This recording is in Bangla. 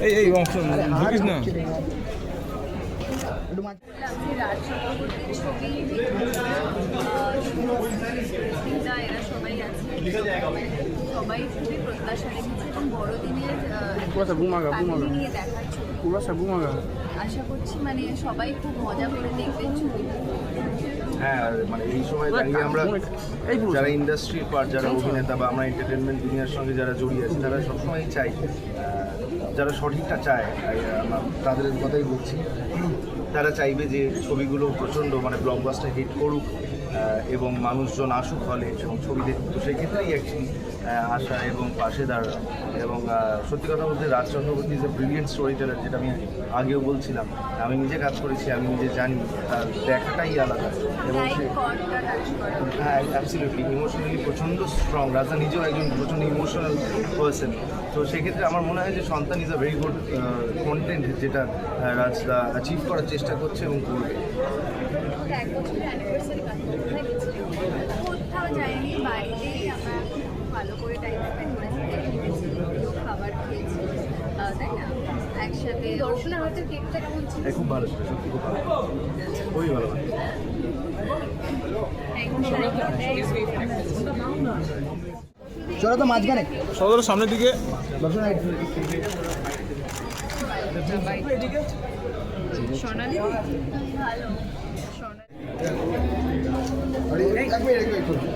এই এই অংশ ঢুকিস না? এরা সবাই খুবই প্রত্যাশা রেখেছে এবং বড়দিনের নিয়ে দেখার আশা করছি মানে সবাই খুব মজা করে দেখবেন ছবি হ্যাঁ আর মানে এই সময় দাঁড়িয়ে আমরা এই যারা ইন্ডাস্ট্রির পার যারা অভিনেতা বা আমরা এন্টারটেনমেন্ট দুনিয়ার সঙ্গে যারা জড়িয়ে আছে তারা সবসময় চাই যারা সঠিকটা চায় তাদের কথাই বলছি। তারা চাইবে যে ছবিগুলো প্রচণ্ড মানে ব্লকবাস্টার হিট করুক এবং মানুষজন আসুক হলে এবং ছবি দেখুক। তো সেক্ষেত্রেই অ্যাকচুয়ালি আসা এবং পাশে দাঁড়ানো এবং সত্যি কথা বলতে Raj Chakraborty is a brilliant story teller যেটা আমি আগেও বলছিলাম। আমি নিজে কাজ করেছি আমি নিজে জানি তার দেখাটাই আলাদা। এবং হ্যাঁ অ্যাবসলিউটলি ইমোশনালি প্রচণ্ড স্ট্রং রাজা নিজেও একজন প্রচণ্ড ইমোশনাল পার্সন তো সেক্ষেত্রে আমার মনে হয় যে সন্তান is a very good content যেটা রাজদা অ্যাচিভ করার চেষ্টা করছে এবং করবে। ভালো করে টাইম স্পেন্ড করেছি খাবার খেয়েছি তাই না? একসাথে দর্শনের হয়তো কেকটা কেমন ছিল? হ্যাঁ, খুব ভালো ছিল সত্যি খুব ভালো খুবই ভালো চলো তো মাঝখানে। সদর সামনের দিকে। দর্শন সোনালি ভালো সোনালি।